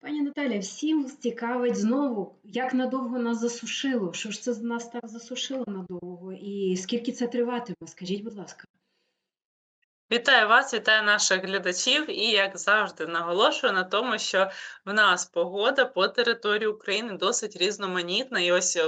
Пані Наталя, всім цікавить знову, як надовго нас засушило? Що ж це нас так засушило надовго? І скільки це триватиме? Скажіть, будь ласка. Вітаю вас, вітаю наших глядачів, і як завжди наголошую на тому, що в нас погода по території України досить різноманітна. І ось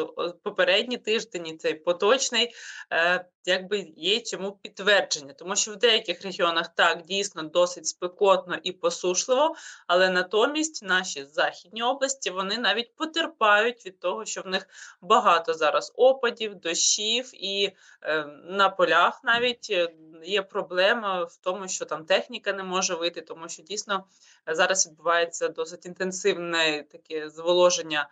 попередні тиждень, цей поточний, е, якби є цьому підтвердження, тому що в деяких регіонах так дійсно досить спекотно і посушливо, але натомість наші західні області вони навіть потерпають від того, що в них багато зараз опадів, дощів, і е, на полях навіть е, є проблема в тому, що там техніка не може вийти, тому що дійсно зараз відбувається досить інтенсивне таке зволоження.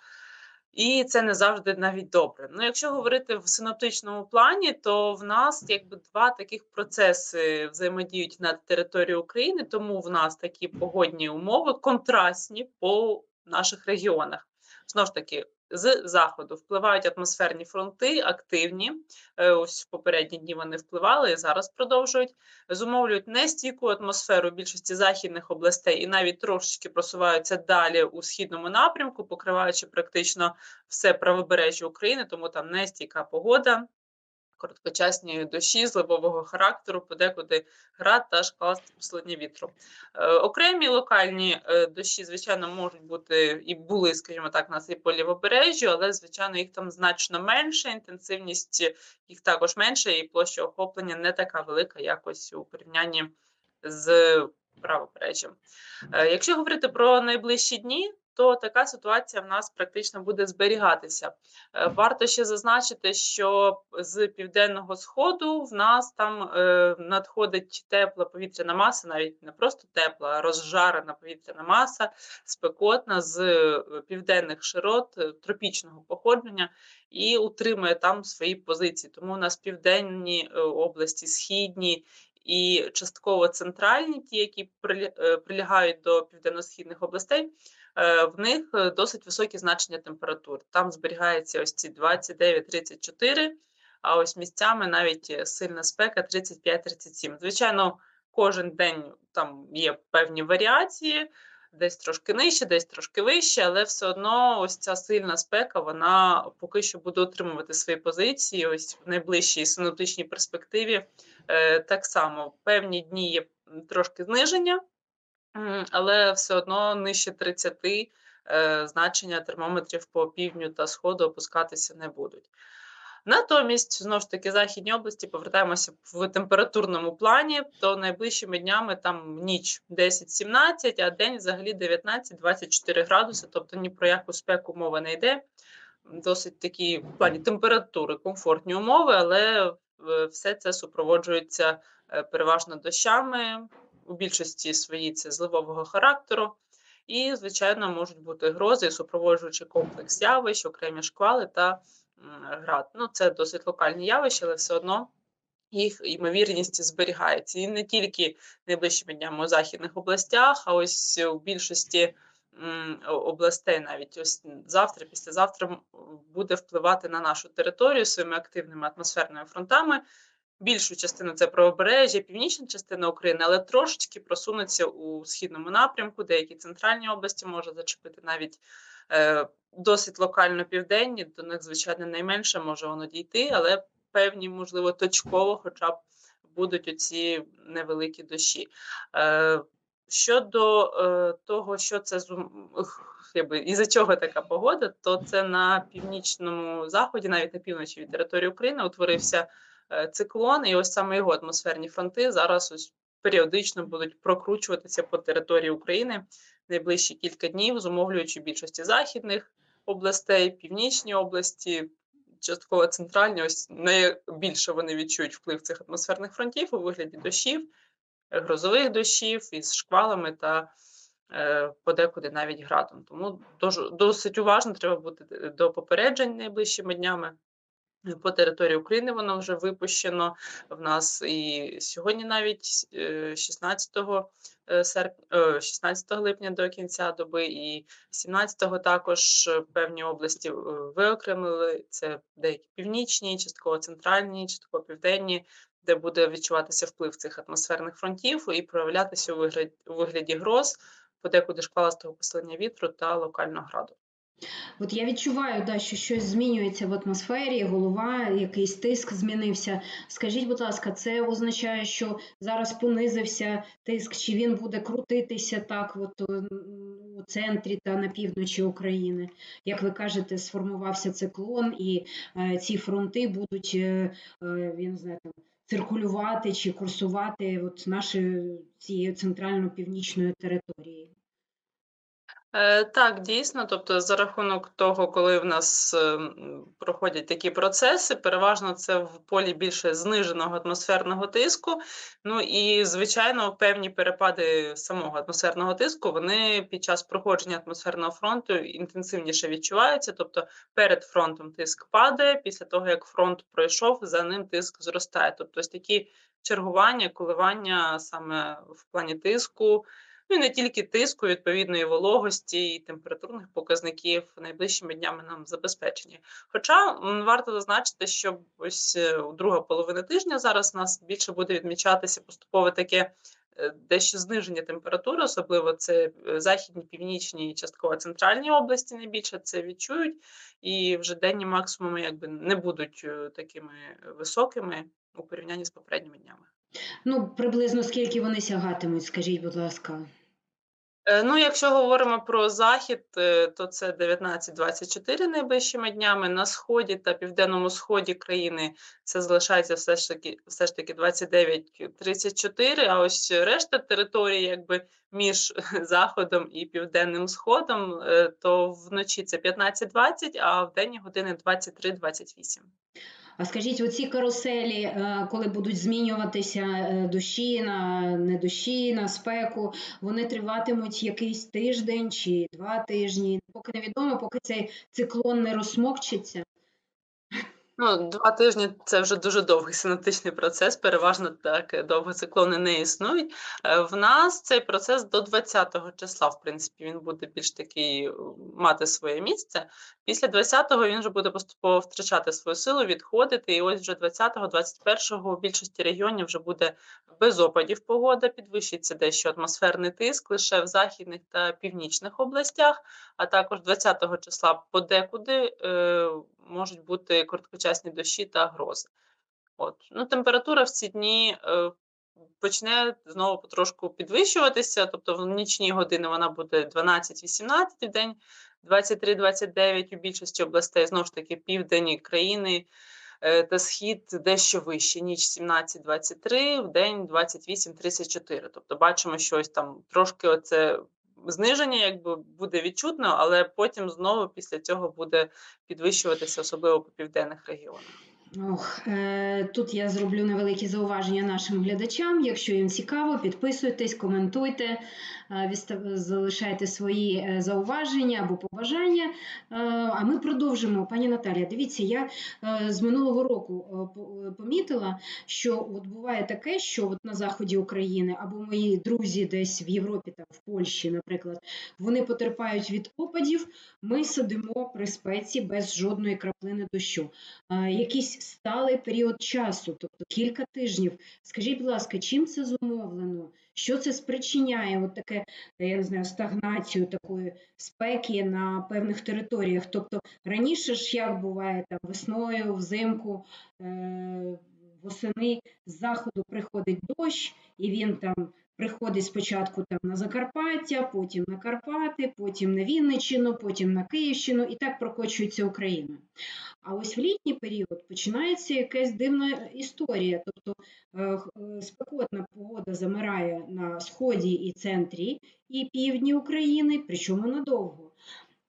І це не завжди навіть добре. Ну, якщо говорити в синоптичному плані, то в нас якби два таких процеси взаємодіють над територією України, тому в нас такі погодні умови контрастні по наших регіонах. Знову ж таки, з заходу впливають атмосферні фронти, активні. Е, ось в попередні дні вони впливали і зараз продовжують. Зумовлюють нестійку атмосферу більшості західних областей і навіть трошечки просуваються далі у східному напрямку, покриваючи практично все правобережжя України, тому там нестійка погода короткочасні дощі зливового характеру, подекуди град та шквалстні вітру. Е, окремі локальні е, дощі, звичайно, можуть бути і були, скажімо так, на цей по лівобережжю, але, звичайно, їх там значно менше, інтенсивність їх також менша, і площа охоплення не така велика, якось у порівнянні з правобережжям. Е, якщо говорити про найближчі дні, то така ситуація в нас практично буде зберігатися. Е, варто ще зазначити, що з південного сходу в нас там е, надходить тепла повітряна маса, навіть не просто тепла, а розжарена повітряна маса, спекотна з е, південних широт тропічного походження і утримує там свої позиції. Тому у нас південні області, східні. І частково центральні, ті, які прилягають до південно-східних областей, в них е, досить високі значення температур. Там зберігається ось ці 29-34, а ось місцями навіть е, сильна спека 35-37. Звичайно, кожен день там є певні варіації. Десь трошки нижче, десь трошки вище, але все одно ось ця сильна спека, вона поки що буде отримувати свої позиції. Ось в найближчій синоптичній перспективі так само певні дні є трошки зниження, але все одно нижче 30 е, значення термометрів по півдню та сходу опускатися не будуть. Натомість, знову ж таки, західні області повертаємося в температурному плані, то найближчими днями там ніч 10-17, а день взагалі 19-24 градуси, тобто ні про яку спеку мова не йде. Досить такі в плані температури, комфортні умови, але е, все це супроводжується е, переважно дощами, у більшості своїй це зливового характеру. І, звичайно, можуть бути грози, супроводжуючи комплекс явищ, окремі шквали та град. Ну, Це досить локальні явища, але все одно їх ймовірність зберігається. І не тільки найближчими днями у західних областях, а ось у більшості областей, навіть ось завтра, післязавтра буде впливати на нашу територію своїми активними атмосферними фронтами більшу частину це правобережжя, північна частина України, але трошечки просунуться у східному напрямку, деякі центральні області може зачепити навіть е, досить локально південні, до них, звичайно, найменше може воно дійти, але певні, можливо, точково, хоча б будуть оці невеликі дощі. Е, Щодо е, того, що це якби, і за чого така погода, то це на північному заході, навіть на півночі від території України, утворився циклон, і ось саме його атмосферні фронти зараз ось періодично будуть прокручуватися по території України найближчі кілька днів, зумовлюючи більшості західних областей, північні області. Частково центральні, ось найбільше вони відчують вплив цих атмосферних фронтів у вигляді дощів, грозових дощів із шквалами та е, подекуди навіть градом. Тому досить уважно треба бути до попереджень найближчими днями. По території України воно вже випущено в нас і сьогодні, навіть 16 серпня, 16 липня до кінця доби, і 17-го також певні області е, виокремили. Це деякі північні, частково центральні, частково південні, де буде відчуватися вплив цих атмосферних фронтів і проявлятися у вигляді гроз подекуди шквалистого посилення вітру та локального граду. От я відчуваю, да, що щось змінюється в атмосфері, голова, якийсь тиск змінився. Скажіть, будь ласка, це означає, що зараз понизився тиск, чи він буде крутитися так, от у центрі та на півночі України? Як ви кажете, сформувався циклон, і е, ці фронти будуть, е, е, я не знаю, там, циркулювати чи курсувати от наші цією центрально-північною територією. Е, Так, дійсно, тобто за рахунок того, коли в нас е, проходять такі процеси, переважно це в полі більше зниженого атмосферного тиску. Ну і, звичайно, певні перепади самого атмосферного тиску вони під час проходження атмосферного фронту інтенсивніше відчуваються. Тобто перед фронтом тиск падає, після того як фронт пройшов, за ним тиск зростає. Тобто ось такі чергування, коливання саме в плані тиску. Ну і не тільки тиску, відповідної вологості і температурних показників найближчими днями нам забезпечені. Хоча варто зазначити, що ось е, друга половина тижня зараз у нас більше буде відмічатися поступове таке е, дещо зниження температури, особливо це е, західні, північні і частково центральні області найбільше це відчують, і вже денні максимуми якби не будуть такими високими у порівнянні з попередніми днями. Ну, приблизно скільки вони сягатимуть, скажіть, будь ласка. Е, Ну, якщо говоримо про захід, е, то це 19-24 найближчими днями. На сході та південному сході країни це залишається все ж таки, все ж таки 29-34, а ось решта території, якби між заходом і південним сходом, е, то вночі це 15-20, а в денні години 23-28. А скажіть, оці каруселі, е, коли будуть змінюватися душі дощі на не дощі, на спеку, вони триватимуть якийсь тиждень чи два тижні. Поки невідомо, поки цей циклон не розсмокчиться. Ну, два тижні це вже дуже довгий синаптичний процес. Переважно так е, довго циклони не існують. Е, В нас цей процес до 20-го числа, в принципі, він буде більш такий е, мати своє місце. Після 20-го він вже буде поступово втрачати свою силу, відходити. І ось вже 20-го, 21-го у більшості регіонів вже буде без опадів погода, підвищиться дещо атмосферний тиск лише в західних та північних областях, а також 20-го числа подекуди е, можуть бути короткочасні дощі та грози. От. Ну, температура в ці дні е, почне знову потрошку підвищуватися, тобто в нічні години вона буде 12-18 в день, 23-29 у більшості областей, знову ж таки, південні країни е, та схід дещо вище, ніч 17-23, в день 28-34. Тобто бачимо, що ось там трошки оце зниження якби буде відчутно, але потім знову після цього буде підвищуватися, особливо по південних регіонах. Ох, е, тут я зроблю невеликі зауваження нашим глядачам. Якщо їм цікаво, підписуйтесь, коментуйте, залишайте свої е, зауваження або побажання. Е, А ми продовжимо. Пані Наталія, дивіться, я е, з минулого року е, по- е, помітила, що от буває таке, що от на заході України або мої друзі десь в Європі, там в Польщі, наприклад, вони потерпають від опадів. Ми сидимо при спеці без жодної краплини дощу. Е, Якийсь сталий період часу, тобто кілька тижнів. Скажіть, будь ласка, чим це зумовлено? Що це спричиняє? От таке, я не знаю, стагнацію такої спеки на певних територіях. Тобто раніше ж як буває там весною, взимку, е- восени з заходу приходить дощ, і він там приходить спочатку там на Закарпаття, потім на Карпати, потім на Вінниччину, потім на Київщину, і так прокочується Україна. А ось в літній період починається якась дивна історія. Тобто е, е, спекотна погода замирає на сході і центрі і півдні України, причому надовго.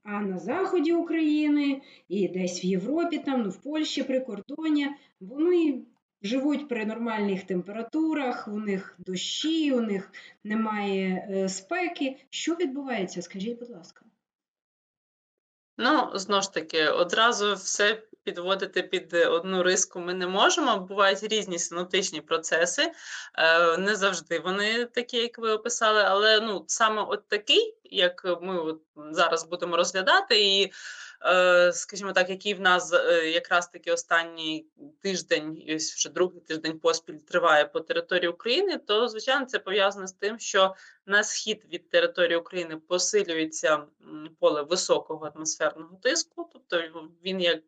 А на заході України і десь в Європі, там, ну, в Польщі при кордоні, вони живуть при нормальних температурах, у них дощі, у них немає е, спеки. Що відбувається? Скажіть, будь ласка. Ну, знову ж таки, одразу все підводити під одну риску ми не можемо. Бувають різні синоптичні процеси. Е, Не завжди вони такі, як ви описали, але ну саме от такий, як ми от зараз будемо розглядати, і е, скажімо так, який в нас е, якраз таки останній тиждень, ось вже другий тиждень поспіль триває по території України, то звичайно це пов'язано з тим, що на схід від території України посилюється поле високого атмосферного тиску, тобто він як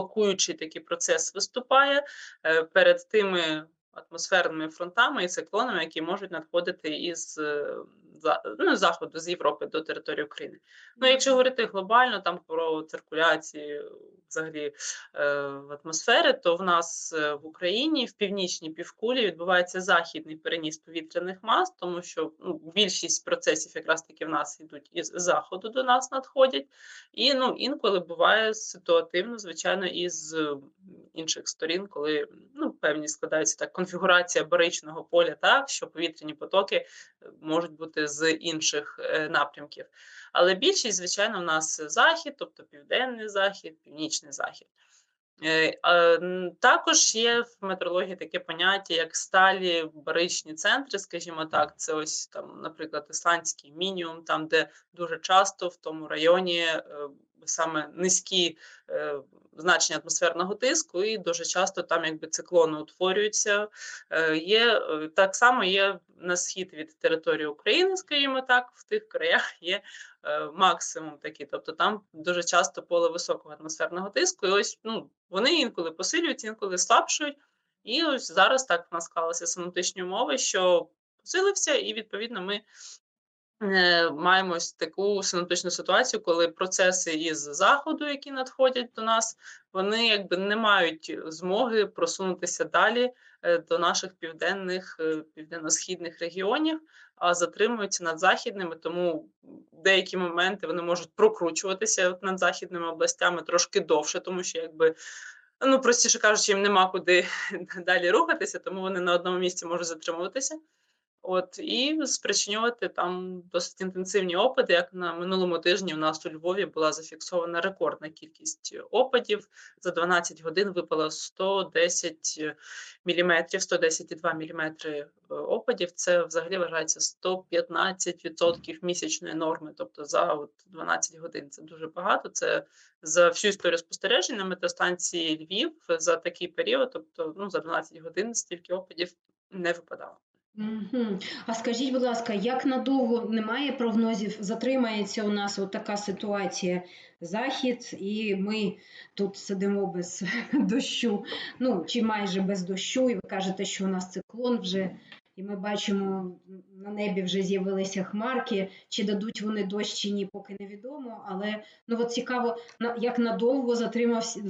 блокуючий такий процес виступає е, перед тими атмосферними фронтами і циклонами, які можуть надходити із е, ну, заходу з Європи до території України. Ну, якщо говорити глобально там про циркуляцію взагалі е, атмосфери, то в нас е, в Україні в північній півкулі відбувається західний переніс повітряних мас, тому що ну, більшість процесів якраз таки в нас йдуть із заходу до нас надходять. І ну, інколи буває ситуативно, звичайно, із інших сторін, коли ну, певні складаються так конфігурація баричного поля, так що повітряні потоки можуть бути з інших е, напрямків. Але більшість, звичайно, в нас захід, тобто південний захід, північний захід. Е, Також є в метеорології таке поняття, як сталі баричні центри, скажімо так, це ось там, наприклад, ісландський мінімум, там, де дуже часто в тому районі е, саме низькі е, значення атмосферного тиску, і дуже часто там якби циклони утворюються. Е, Є е, так само є на схід від території України, скажімо так, в тих краях є е, максимум такий. Тобто там дуже часто поле високого атмосферного тиску, і ось ну, вони інколи посилюють, інколи слабшують. І ось зараз так в нас склалися синоптичні умови, що посилився, і відповідно ми маємо ось таку синоптичну ситуацію, коли процеси із заходу, які надходять до нас, вони якби не мають змоги просунутися далі е, до наших південних, е, південно-східних регіонів, а затримуються над західними, тому деякі моменти вони можуть прокручуватися над західними областями трошки довше, тому що якби. Ну, простіше кажучи, їм нема куди далі рухатися, тому вони на одному місці можуть затримуватися. От, і спричинювати там досить інтенсивні опади. Як на минулому тижні у нас у Львові була зафіксована рекордна кількість опадів. За 12 годин випало 110 міліметрів, 110,2 міліметри е, опадів. Це взагалі вважається 115% місячної норми. Тобто за от 12 годин це дуже багато. Це за всю історію спостережень на метеостанції Львів за такий період, тобто ну, за 12 годин стільки опадів не випадало. Мгм. А скажіть, будь ласка, як надовго немає прогнозів, затримається у нас от така ситуація захід, і ми тут сидимо без дощу, ну чи майже без дощу, і ви кажете, що у нас циклон вже, і ми бачимо, на небі вже з'явилися хмарки, чи дадуть вони дощ чи ні, поки невідомо. Але ну от цікаво, як надовго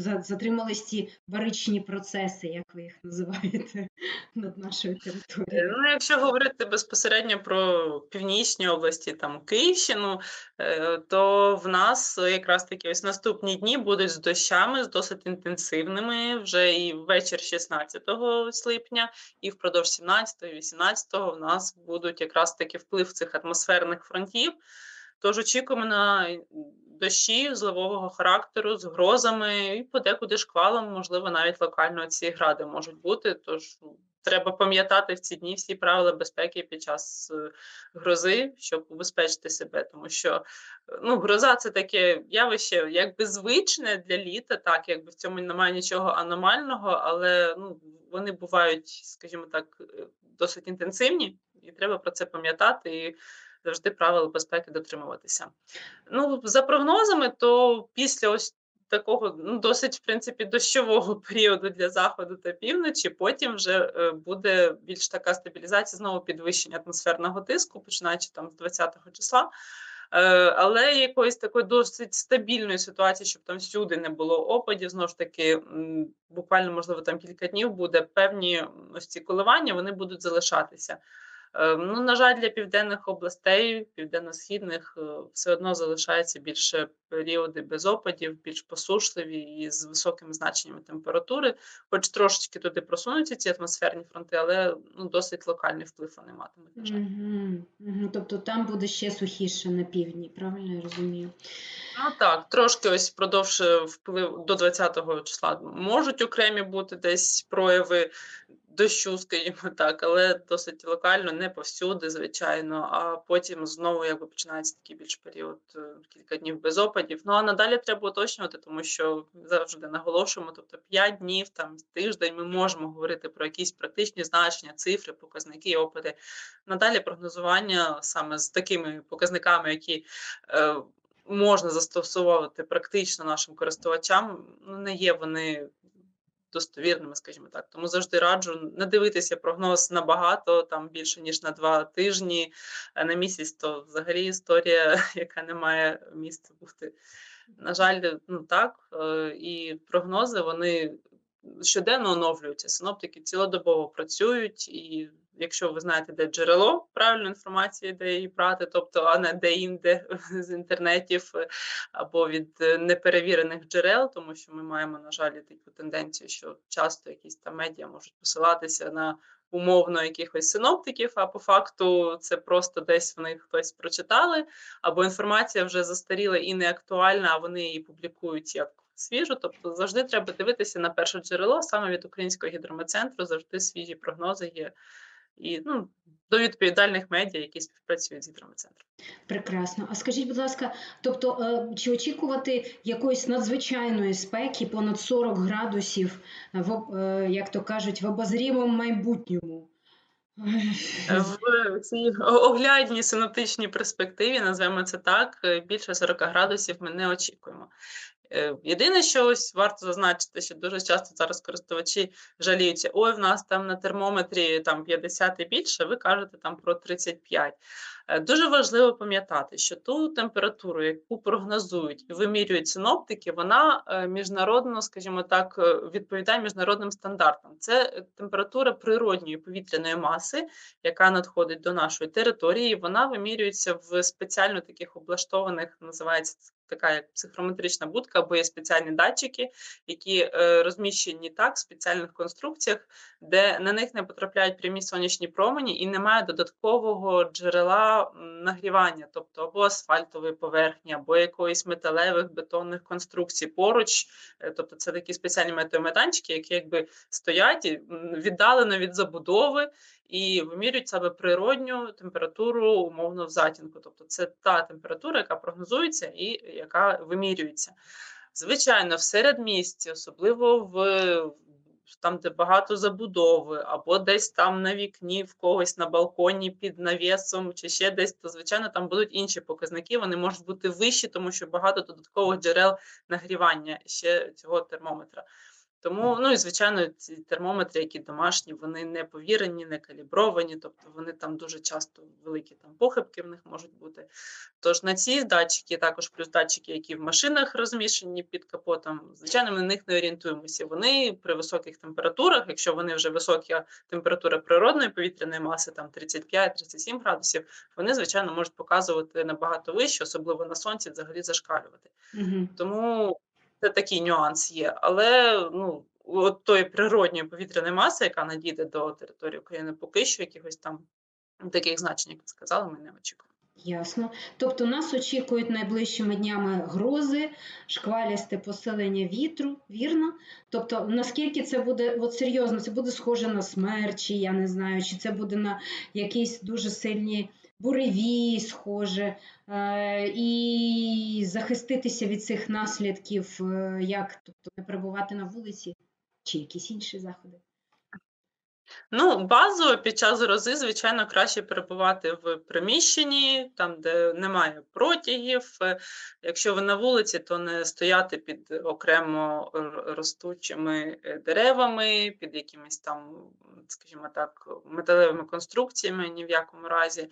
затримались ці баричні процеси, як ви їх називаєте, над нашою територією. Ну, якщо говорити безпосередньо про північні області, там Київщину, е, то в нас якраз таки ось наступні дні будуть з дощами, з досить інтенсивними, вже і ввечір 16 липня, і впродовж 17-18. 18-го в нас будуть якраз таки вплив цих атмосферних фронтів. Тож очікуємо на дощі зливового характеру з грозами і подекуди шквалом, можливо, навіть локально ці гради можуть бути. Тож ну, треба пам'ятати в ці дні всі правила безпеки під час е, грози, щоб убезпечити себе, тому що е, ну, гроза це таке явище, якби звичне для літа, так якби в цьому немає нічого аномального, але ну, вони бувають, скажімо так, е, досить інтенсивні, і треба про це пам'ятати і завжди правил безпеки дотримуватися. Ну, за прогнозами, то після ось такого ну, досить, в принципі, дощового періоду для заходу та півночі, потім вже е, буде більш така стабілізація, знову підвищення атмосферного тиску, починаючи там з 20-го числа. Е, Але якоїсь такої досить стабільної ситуації, щоб там всюди не було опадів, знову ж таки, буквально, можливо, там кілька днів буде певні ось ці коливання, вони будуть залишатися. Е, Ну, на жаль, для південних областей, південно-східних, е, все одно залишаються більше періоди без опадів, більш посушливі і з високими значеннями температури, хоч трошечки туди просунуться ці атмосферні фронти, але ну, досить локальний вплив вони матимуть. На жаль. Мгм, мгм. Тобто там буде ще сухіше на півдні, правильно я розумію? Ну так, трошки ось впродовж е, вплив до 20-го числа можуть окремі бути десь прояви дощу, скажімо так, але досить локально, не повсюди, звичайно. А потім знову якби починається такий більш період е, кілька днів без опадів. Ну а надалі треба уточнювати, тому що завжди наголошуємо, тобто 5 днів, там тиждень ми можемо говорити про якісь практичні значення, цифри, показники, опади. Надалі прогнозування саме з такими показниками, які е, можна застосовувати практично нашим користувачам, ну, не є вони достовірними, скажімо так. Тому завжди раджу не дивитися прогноз набагато, там більше ніж на два тижні, а на місяць то взагалі історія, яка не має місця бути. На жаль, ну так, е, і прогнози вони щоденно оновлюються. Синоптики цілодобово працюють, і якщо ви знаєте, де джерело правильної інформації, де її брати, тобто, а не де-інде з інтернетів е, або від е, неперевірених джерел, тому що ми маємо, на жаль, таку тенденцію, що часто якісь там медіа можуть посилатися на умовно якихось синоптиків, а по факту це просто десь в них хтось прочитали, або інформація вже застаріла і не актуальна, а вони її публікують як свіжу. Тобто завжди треба дивитися на перше джерело, саме від Українського гідрометцентру, завжди свіжі прогнози є. І ну, до відповідальних медіа, які співпрацюють з гідрометцентром. Прекрасно. А скажіть, будь ласка, тобто, е, чи очікувати якоїсь надзвичайної спеки понад 40 градусів, в, е, як то кажуть, в обозрімому майбутньому? В цій оглядній синоптичній перспективі, назвемо це так, е, більше 40 градусів ми не очікуємо. Е, Єдине, що ось варто зазначити, що дуже часто зараз користувачі жаліються, ой, в нас там на термометрі там 50 і більше, ви кажете там про 35. Е, Дуже важливо пам'ятати, що ту температуру, яку прогнозують і вимірюють синоптики, вона е, міжнародно, скажімо так, відповідає міжнародним стандартам. Це температура природньої повітряної маси, яка надходить до нашої території. Вона вимірюється в спеціально таких облаштованих, називається така як психрометрична будка, або є спеціальні датчики, які е, розміщені так в спеціальних конструкціях, де на них не потрапляють прямі сонячні промені і немає додаткового джерела нагрівання, тобто або асфальтової поверхні, або якоїсь металевих бетонних конструкцій поруч. Е, Тобто це такі спеціальні метеометанчики, які якби стоять віддалено від забудови і вимірюють себе природню температуру умовно в затінку. Тобто це та температура, яка прогнозується і яка вимірюється. Звичайно, в середмісті, особливо в там, де багато забудови, або десь там на вікні, в когось на балконі під навісом, чи ще десь, то звичайно там будуть інші показники. Вони можуть бути вищі, тому що багато додаткових джерел нагрівання ще цього термометра. Тому, ну і звичайно, ці термометри, які домашні, вони не повірені, не калібровані, тобто вони там дуже часто великі там похибки в них можуть бути. Тож на ці датчики, також плюс датчики, які в машинах розміщені під капотом, звичайно, ми на них не орієнтуємося. Вони при високих температурах, якщо вони вже високі температура природної повітряної маси, там 35-37 градусів, вони, звичайно, можуть показувати набагато вище, особливо на сонці, взагалі зашкалювати. Мгм. Тому це такий нюанс є. Але ну, от тої природньої повітряної маси, яка надійде до території України, поки що якихось там таких значень, як ви сказали, ми не очікуємо. Ясно. Тобто нас очікують найближчими днями грози, шквалісте посилення вітру, вірно? Тобто, наскільки це буде, от серйозно, це буде схоже на смерчі, я не знаю, чи це буде на якісь дуже сильні буревії схоже, е, і захиститися від цих наслідків, е, як? Тобто не перебувати на вулиці, чи якісь інші заходи? Ну, базово під час грози, звичайно, краще перебувати в приміщенні, там, де немає протягів. Е, Якщо ви на вулиці, то не стояти під окремо ростучими е, деревами, під якимись там, скажімо так, металевими конструкціями ні в якому разі.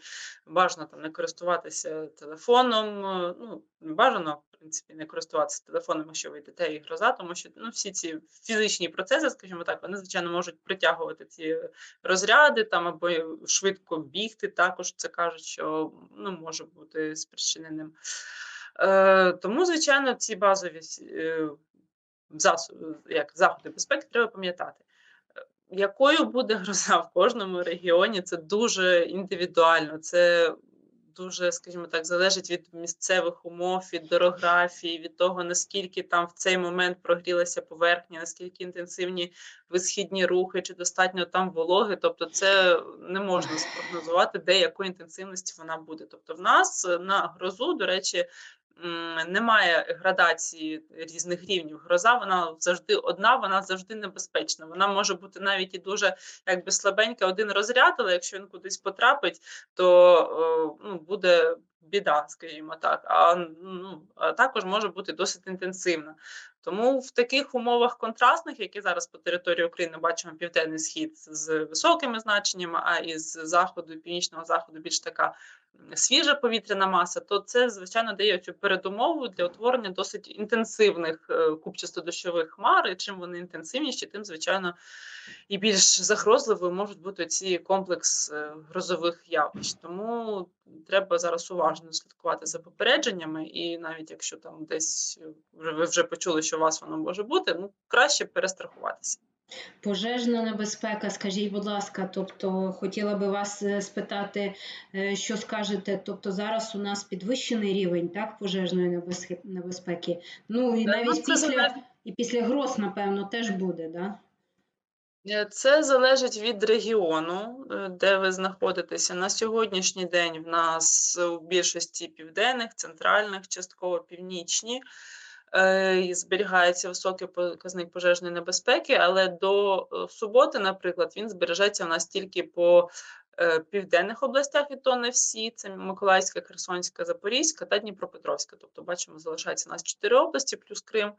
Бажано там не користуватися телефоном. е, Ну, бажано, принципі. не користуватися телефоном, якщо ви йдете і гроза, тому що ну, всі ці фізичні процеси, скажімо так, вони звичайно можуть притягувати ці розряди там або швидко бігти. Також це кажуть, що ну, може бути спричиненим. Е, тому, звичайно, ці базові е, засоби, як заходи безпеки, треба пам'ятати. Е, Якою буде гроза в кожному регіоні, це дуже індивідуально. Це дуже, скажімо так, залежить від місцевих умов, від дорографії, від того, наскільки там в цей момент прогрілася поверхня, наскільки інтенсивні висхідні рухи, чи достатньо там вологи. Тобто, це не можна спрогнозувати, де якої інтенсивності вона буде. Тобто, в нас на грозу, до речі, немає градації різних рівнів. Гроза вона завжди одна, вона завжди небезпечна. Вона може бути навіть і дуже якби слабенька один розряд, але якщо він кудись потрапить, то е, ну, буде біда, скажімо так. А, ну, а також може бути досить інтенсивна. Тому в таких умовах контрастних, які зараз по території України бачимо південний схід з високими значеннями, а із заходу, північного заходу більш така свіжа повітряна маса, то це звичайно дає цю передумову для утворення досить інтенсивних е, купчасто-дощових хмар. І чим вони інтенсивніші, тим звичайно і більш загрозливою можуть бути ці комплекс е, грозових явищ. Тому треба зараз уважно слідкувати за попередженнями, і навіть якщо там десь е, ви вже почули, що у вас воно може бути, ну краще перестрахуватися. Пожежна небезпека, скажіть, будь ласка, тобто хотіла би вас е, спитати, е, що скажете. Тобто зараз у нас підвищений рівень так, пожежної небезпеки-. Ну і ну, навіть це після, залежить- і після гроз, напевно, теж буде, да? Е, Це залежить від регіону, е, де ви знаходитеся. На сьогоднішній день в нас у більшості південних, центральних, частково північні е, і зберігається високий показник пожежної небезпеки, але до е, суботи, наприклад, він збережеться у нас тільки по е, південних областях, і то не всі. Це Миколаївська, Херсонська, Запорізька та Дніпропетровська. Тобто, бачимо, залишається у нас чотири області плюс Крим.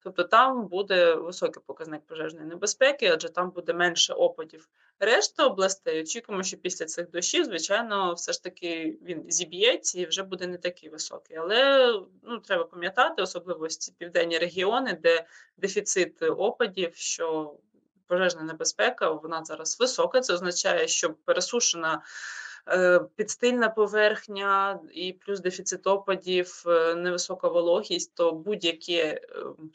Тобто там буде високий показник пожежної небезпеки, адже там буде менше опадів. Решта областей очікуємо, що після цих дощів, звичайно, все ж таки він зіб'ється і вже буде не такий високий. Але ну, треба пам'ятати, особливо ось ці південні регіони, де дефіцит опадів, що пожежна небезпека вона зараз висока. Це означає, що пересушена підстильна поверхня і плюс дефіцит опадів, е, невисока вологість, то будь-який, е,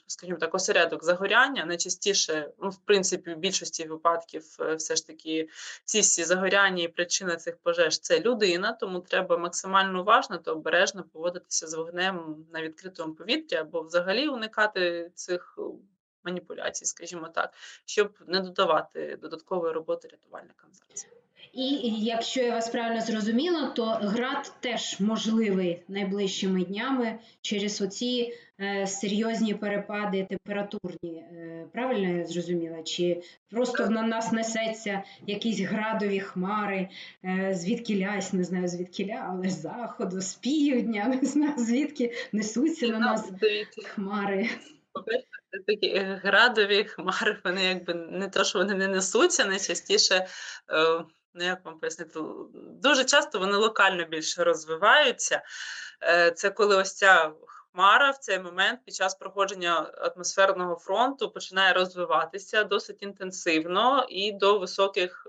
скажімо так, осередок загоряння найчастіше, ну, в принципі, в більшості випадків, е, все ж таки, ці всі загоряння і причина цих пожеж це людина, тому треба максимально уважно та обережно поводитися з вогнем на відкритому повітрі або взагалі уникати цих. Маніпуляцій, скажімо так, щоб не додавати додаткової роботи рятувальникам зараз. І якщо я вас правильно зрозуміла, то град теж можливий найближчими днями через оці е, серйозні перепади температурні. Е, правильно я зрозуміла? Чи просто на нас несеться якісь градові хмари, е, звідки лясь, не знаю звідки але з заходу, з півдня, не знаю звідки несуться на нас хмари. Такі е, градові хмари, вони якби не то, що вони не несуться, найчастіше, е, ну як вам пояснити, дуже часто вони локально більше розвиваються. Е, Це коли ось ця хмара в цей момент під час проходження атмосферного фронту починає розвиватися досить інтенсивно і до високих,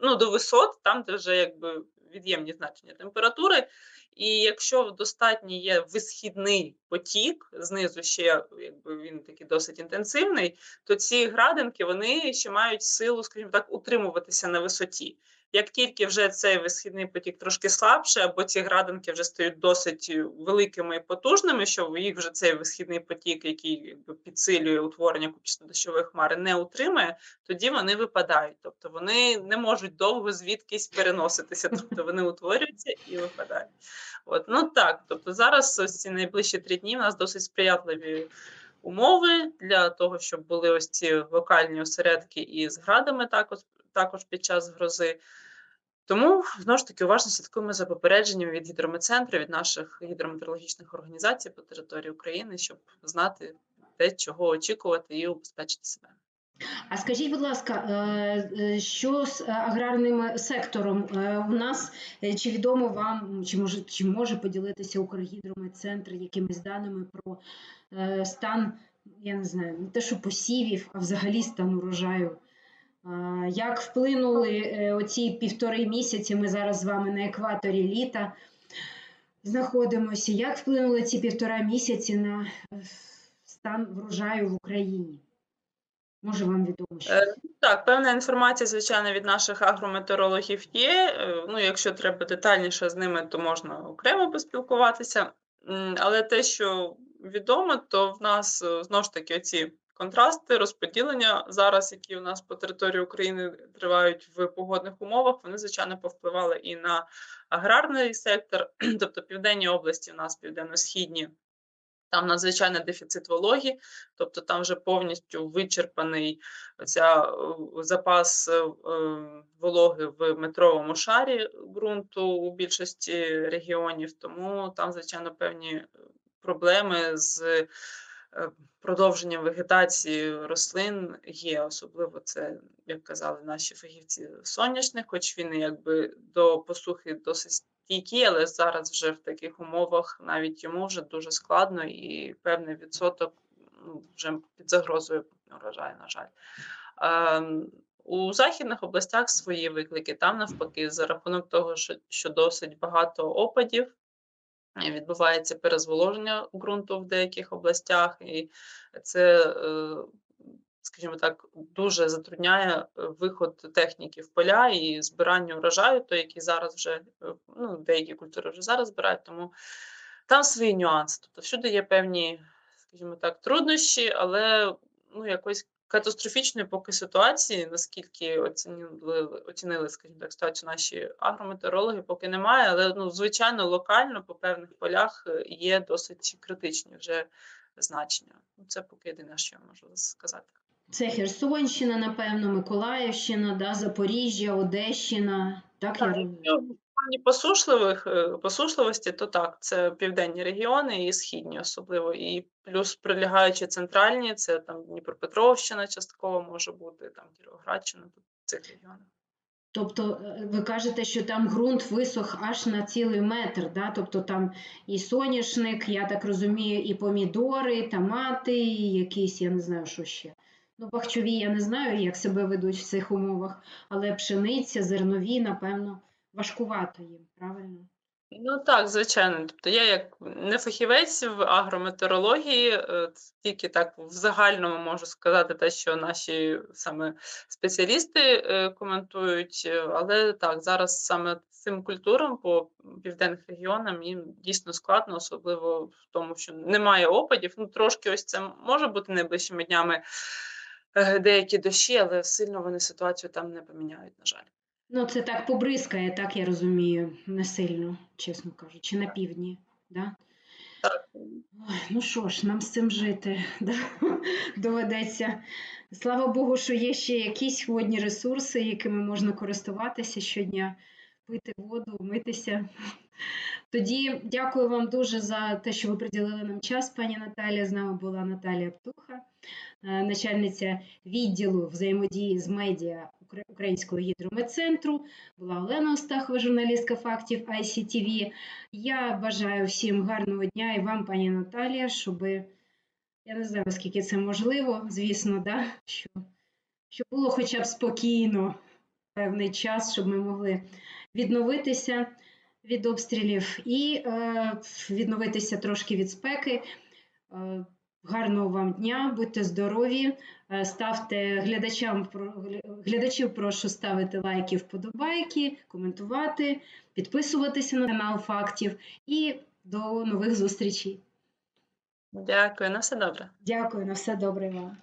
ну до висот, там, де вже якби від'ємні значення температури. І якщо достатньо є висхідний потік, знизу ще якби він такий досить інтенсивний, то ці градинки вони ще мають силу, скажімо так, утримуватися на висоті. Як тільки вже цей висхідний потік трошки слабше, або ці градинки вже стають досить великими і потужними, що їх вже цей висхідний потік, який підсилює утворення купчасно-дощової хмари, не утримує, тоді вони випадають. Тобто вони не можуть довго звідкись переноситися, тобто вони утворюються і випадають. От, ну так, тобто зараз ось ці найближчі три дні в нас досить сприятливі умови для того, щоб були ось ці локальні осередки із градами також, також під час грози. Тому знову ж таки уважно слідкуємо за попередженнями від гідрометцентру, від наших гідрометеорологічних організацій по території України, щоб знати те, чого очікувати і убезпечити себе. А скажіть, будь ласка, е, е, що з е, аграрним сектором у нас чи відомо вам, чи може чи може поділитися Укргідрометцентр якимись даними про стан, я не знаю, не те, що посівів, а взагалі стан урожаю? Як вплинули е, оці півтори місяці? Ми зараз з вами на екваторі літа знаходимося. Як вплинули ці півтора місяці на е, стан врожаю в Україні? Може, вам відомо що? Е, Так, певна інформація, звичайно, від наших агрометеорологів є. Ну, якщо треба детальніше з ними, то можна окремо поспілкуватися. Але те, що відомо, то в нас знову ж таки оці контрасти, розподілення зараз, які у нас по території України тривають в погодних умовах, вони, звичайно, повпливали і на аграрний сектор, тобто південні області, у нас південно-східні. Там надзвичайний дефіцит вологі, тобто там вже повністю вичерпаний оця, е, запас е, вологи в метровому шарі ґрунту у більшості регіонів, тому там, звичайно, певні проблеми з продовженням вегетації рослин є. Особливо це, як казали наші фахівці, соняшник, хоч він якби до посухи досить стійкий, але зараз вже в таких умовах навіть йому вже дуже складно і певний відсоток ну, вже під загрозою урожаю, на жаль. Ем, У західних областях свої виклики. Там навпаки, за рахунок того, що, досить багато опадів, е, відбувається перезволоження ґрунту в деяких областях, і це, е, скажімо так, дуже затрудняє е, виход техніки в поля і збирання урожаю, той, який зараз вже е, ну, деякі культури вже зараз збирають, тому там свої нюанси. Тобто всюди є певні, скажімо так, труднощі, але ну, якось катастрофічної поки ситуації, наскільки оцінили, оцінили, скажімо так, ситуацію наші агрометеорологи, поки немає. Але ну, звичайно, локально по певних полях е, є досить критичні вже значення. Ну, Це поки єдине, що я можу сказати. Це Херсонщина, напевно, Миколаївщина, да, Запоріжжя, Одещина. Так, я розумію. Плані посушливих, е, посушливості, то так, це південні регіони і східні особливо. І плюс прилягаючі центральні, це там Дніпропетровщина частково може бути, там Кіровоградщина, в цих регіонах. Тобто е, ви кажете, що там ґрунт висох аж на цілий метр, да? тобто там і соняшник, я так розумію, і помідори, томати, і якісь, я не знаю, що ще. Ну, бахчові я не знаю, як себе ведуть в цих умовах, але пшениця, зернові, напевно, важкувато їм, правильно? Ну так, звичайно. Тобто я як не фахівець в агрометеорології, е, тільки так в загальному можу сказати те, що наші саме спеціалісти е, коментують. е, Але так, зараз саме цим культурам по південних регіонам їм дійсно складно, особливо в тому, що немає опадів. Ну, трошки ось це може бути найближчими днями деякі дощі, але сильно вони ситуацію там не поміняють, на жаль. Ну, це так побризкає, так я розумію, не сильно, чесно кажучи, на півдні. Да? Так. Ой, ну що ж, нам з цим жити да? доведеться. Слава Богу, що є ще якісь водні ресурси, якими можна користуватися щодня, пити воду, митися. Тоді дякую вам дуже за те, що ви приділили нам час, пані Наталія. З нами була Наталія Птуха, е, начальниця відділу взаємодії з медіа Українського гідрометцентру. Була Олена Остахова, журналістка фактів ICTV. Я бажаю всім гарного дня і вам, пані Наталія, щоб я не знаю, наскільки це можливо, звісно, да? що, щоб було хоча б спокійно певний час, щоб ми могли відновитися від обстрілів і е, відновитися трошки від спеки. Е, гарного вам дня, будьте здорові, е, ставте глядачам про- глядачів, прошу ставити лайки, вподобайки, коментувати, підписуватися на канал фактів і до нових зустрічей. Дякую, на все добре. Дякую, на все добре вам.